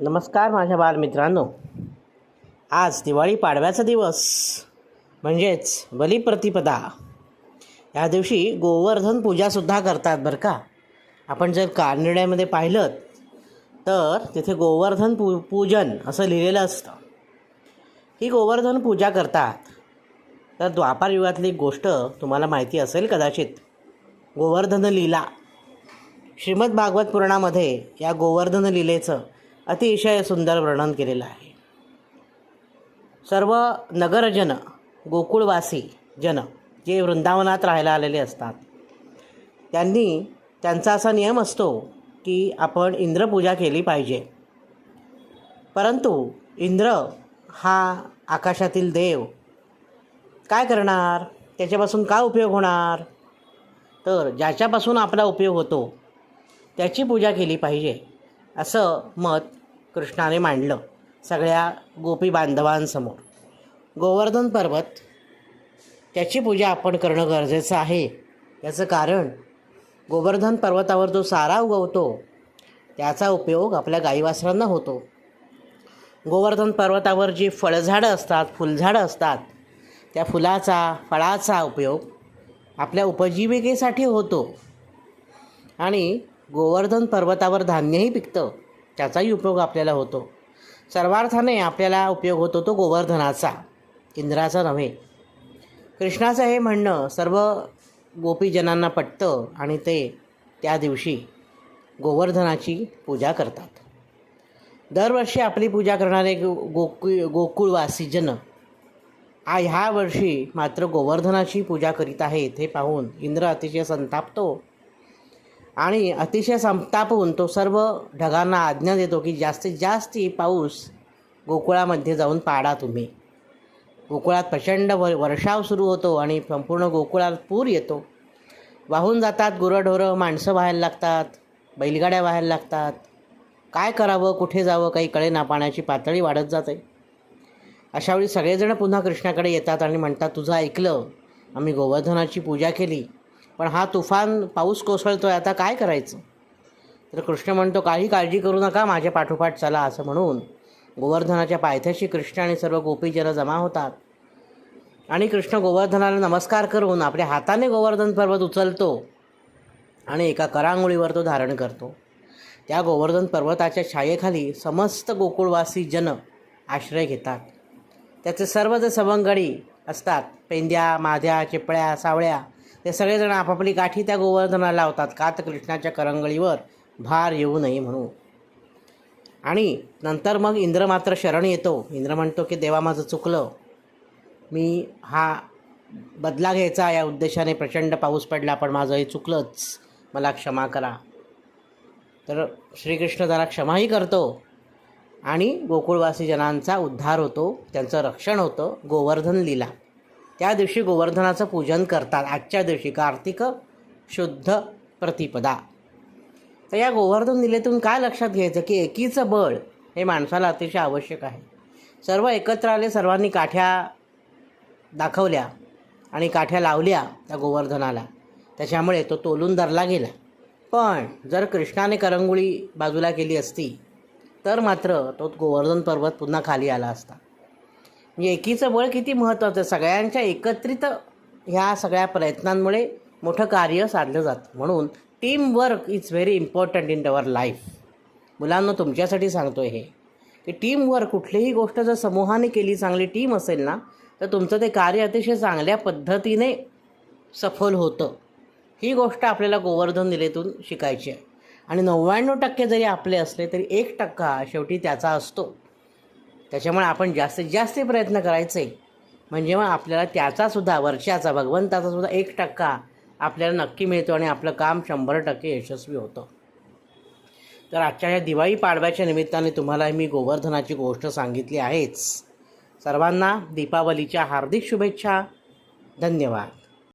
नमस्कार माझ्या बालमित्रांनो. आज दिवाळी पाडव्याचा दिवस. म्हणजेच बलिप्रतिपदा. या दिवशी गोवर्धन पूजासुद्धा करतात बरं का? आपण जर कानड्यामध्ये पाहिलं तर तिथे गोवर्धन पू पूजन असं लिहिलेलं असतं. ही गोवर्धन पूजा करतात. तर द्वापार युगातली एक गोष्ट तुम्हाला माहिती असेल कदाचित. गोवर्धन लीला. श्रीमद भागवत पुराणामध्ये या गोवर्धन लीलेचं अतिशय सुंदर वर्णन केलेलं आहे. सर्व नगरजन गोकुळवासी जन जे वृंदावनात राहायला आलेले असतात त्यांनी त्यांचा असा नियम असतो की आपण इंद्रपूजा केली पाहिजे. परंतु इंद्र हा आकाशातील देव. काय करणार? त्याच्यापासून काय उपयोग होणार? तर ज्याच्यापासून आपला उपयोग होतो त्याची पूजा केली पाहिजे. असं मत कृष्णाने मांडलं सगळ्या गोपी बांधवांसमोर. गोवर्धन पर्वत त्याची पूजा आपण करणं गरजेचं आहे. याचं कारण गोवर्धन पर्वतावर जो सारा उगवतो त्याचा उपयोग आपल्या गाईवासरांना होतो. गोवर्धन पर्वतावर जी फळझाडं असतात फुलझाडं असतात त्या फुलाचा फळाचा उपयोग आपल्या उपजीविकेसाठी होतो. आणि गोवर्धन पर्वतावर धान्यही पिकतं. त्याचाही उपयोग आपल्याला होतो. सर्वार्थाने आपल्याला उपयोग होतो तो गोवर्धनाचा इंद्राचा नव्हे. कृष्णाचं हे म्हणणं सर्व गोपीजनांना पटतं आणि ते त्या दिवशी गोवर्धनाची पूजा करतात. दरवर्षी आपली पूजा करणारे गो गोकुळ गोकुळवासीजन आ ह्या वर्षी मात्र गोवर्धनाची पूजा करीत आहेत हे पाहून इंद्र अतिशय संतापतो आणि अतिशय संतापून तो सर्व ढगांना आज्ञा देतो की जास्तीत जास्त पाऊस गोकुळामध्ये जाऊन पाडा तुम्ही. गोकुळात प्रचंड व वर्षाव सुरू होतो आणि संपूर्ण गोकुळात पूर येतो. वाहून जातात गुरंढोरं माणसं व्हायला लागतात बैलगाड्या व्हायला लागतात. काय करावं कुठे जावं काही कळेना पाण्याची पातळी वाढत जाते. अशावेळी सगळेजण पुन्हा कृष्णाकडे येतात आणि म्हणतात तुझं ऐकलं आम्ही गोवर्धनाची पूजा केली. पण हा तुफान पाऊस कोसळतो आहे आता काय करायचं? तर कृष्ण म्हणतो काही काळजी करू नका माझ्या पाठोपाठ चला असं म्हणून गोवर्धनाच्या पायथ्याशी कृष्ण आणि सर्व गोपीजनं जमा होतात. आणि कृष्ण गोवर्धनाला नमस्कार करून आपल्या हाताने गोवर्धन पर्वत उचलतो आणि एका करांगोळीवर तो धारण करतो. त्या गोवर्धन पर्वताच्या छायेखाली समस्त गोकुळवासी जन आश्रय घेतात. त्याचे सर्व जे सवंगडी असतात. पेंद्या माध्या चिपळ्या सावळ्या ते सगळेजण आपापली गाठी त्या गोवर्धनाला लावतात. का तर कृष्णाच्या करंगळीवर भार येऊ नये म्हणून. आणि नंतर मग इंद्र मात्र शरण येतो. इंद्र म्हणतो की देवा माझं चुकलं. मी हा बदला घ्यायचा या उद्देशाने प्रचंड पाऊस पडला पण माझं हे चुकलंच. मला क्षमा करा. तर श्रीकृष्ण जरा क्षमाही करतो आणि गोकुळवासी जनांचा उद्धार होतो. त्यांचं रक्षण होतं. गोवर्धन लीला. त्या दिवशी गोवर्धनाचं पूजन करतात. आजच्या दिवशी कार्तिक शुद्ध प्रतिपदा. तर या गोवर्धन लीलेतून काय लक्षात घ्यायचं की एकीचं बळ हे माणसाला अतिशय आवश्यक आहे. सर्व एकत्र आले सर्वांनी काठ्या दाखवल्या आणि काठ्या लावल्या त्या गोवर्धनाला. त्याच्यामुळे तो तोलून धरला गेला. पण जर कृष्णाने करंगुळी बाजूला केली असती तर मात्र तो गोवर्धन पर्वत पुन्हा खाली आला असता. म्हणजे एकीचं बळ किती महत्त्वाचं आहे सगळ्यांच्या एकत्रित ह्या सगळ्या प्रयत्नांमुळे मोठं कार्य साधलं जातं. म्हणून team work is very important in our life मुलांना तुमच्यासाठी सांगतो हे. की टीम वर्क कुठलीही गोष्ट जर समूहाने केली चांगली टीम असेल ना तर तुमचं ते कार्य अतिशय चांगल्या पद्धतीने सफल होतं. ही गोष्ट आपल्याला गोवर्धन निलेतून शिकायची आहे. आणि नव्याण्णव टक्के जरी आपले असले तरी एक टक्का शेवटी त्याचा असतो. त्याच्यामुळे आपण जास्तीत जास्त प्रयत्न करायचे. म्हणजे मग आपल्याला त्याचासुद्धा वर्षाचा भगवंताचासुद्धा एक टक्का आपल्याला नक्की मिळतो आणि आपलं काम शंभर टक्के यशस्वी होतं. तर आजच्या या दिवाळी पाडव्याच्या निमित्ताने तुम्हाला मी गोवर्धनाची गोष्ट सांगितली आहेच. सर्वांना दीपावलीच्या हार्दिक शुभेच्छा. धन्यवाद.